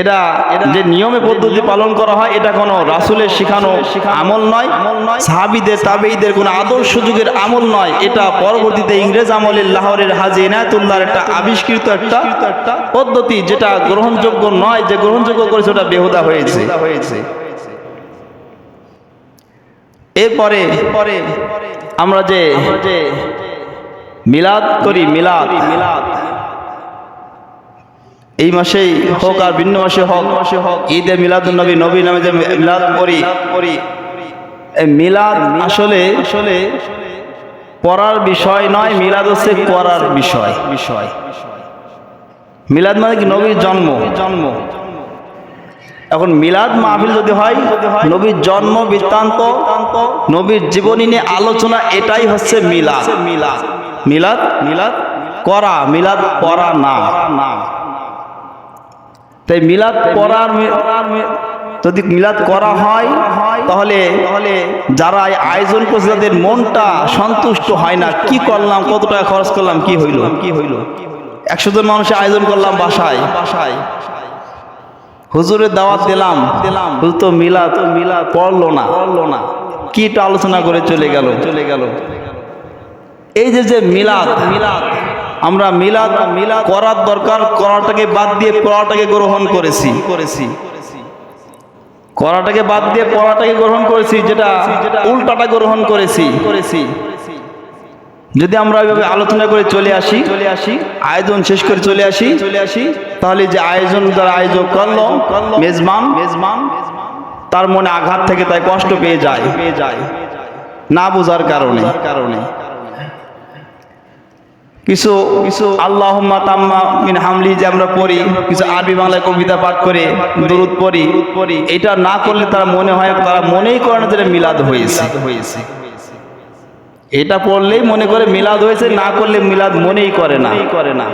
এটা যে নিয়মে পদ্ধতি পালন করা হয় এটা কোনো রাসুলের শিখানো আমল নয়। সাহাবিদের তাবেইদের কোনো আদর্শ যুগের আমল নয়। এটা পরবর্তীতে ইংরেজ আমলের লাহোরের হাজি এনায়তুল্লাহর একটা আবিষ্কৃত একটা পদ্ধতি যেটা গ্রহণযোগ্য নয় যে গ্রহণযোগ্য করেছে ওটা বেহুদা হয়েছে। হয়েছে। এরপরে পরে আমরা যে যে মিলাদ করি মিলাদ। মিলাদ। এই মাসেই হোক আর ভিন্ন মাসে হোক মাসে হোক ঈদে মিলাদ নবী নবী নামে যে মিলাদ করি করি মিলাদ আসলে আসলে পড়ার বিষয় নয়, মিলাদ হচ্ছে করার বিষয়। বিষয় মিলাদ মানে কি? নবীর জন্ম। জন্ম এখন মিলাদ মাহফিল যদি হয়, নবীর জন্ম বৃত্তান্ত, নবীর জীবনী নিয়ে আলোচনা, এটাই হচ্ছে মিলাদ। মিলাদ মিলাদ মিলাদ করা মিলাদ করা না না। তাই মিলাদ করার যদি মিলাদ করা হয় তাহলে তাহলে যারা আয়োজন করছে তাদের মনটা সন্তুষ্ট হয় না। কি করলাম কত টাকা খরচ করলাম কি হইল? কি হইল একশো জন মানুষের আয়োজন করলাম বাসায়। বাসায় হুজুরের দাওয়াত দিলাম। দিলাম তো মিলা তো মিলা পড়ল না। পড়ল না কিটা আলোচনা করে চলে গেল। চলে গেল এই যে যে মিলাদ মিলাদ আমরা মিলাদ মিলাদ করার দরকার, করাটাকে বাদ দিয়ে পড়াটাকে গ্রহণ করেছি। করেছি করাটাকে বাদ দিয়ে পড়াটাকে গ্রহণ করেছি, যেটা উল্টাটা গ্রহণ করেছি। করেছি যদি আমরা ওইভাবে আলোচনা করে চলে আসি চলে আসি আয়োজন শেষ করে চলে আসি চলে আসি তাহলে যে আয়োজন যারা আয়োজক করল, মেজবান মেজবান তার মনে আঘাত থেকে তাই কষ্ট পেয়ে যায় পেয়ে যায় না বোঝার কারণে কারণে। কিছু কিছু আল্লাহ তাম্মা মিন হামলি যে আমরা পড়ি কিছু আরবি বাংলায় কবিতা পাঠ করে দরুদ পড়ি। পড়ি। এটা না করলে তারা মনে হয় তারা মনেই করে না যেটা মিলাদ হয়েছে। হয়েছে। এটা পড়লেই মনে করে মিলাদ হয়েছে না করলে মিলাদ মনেই করে না। করে না।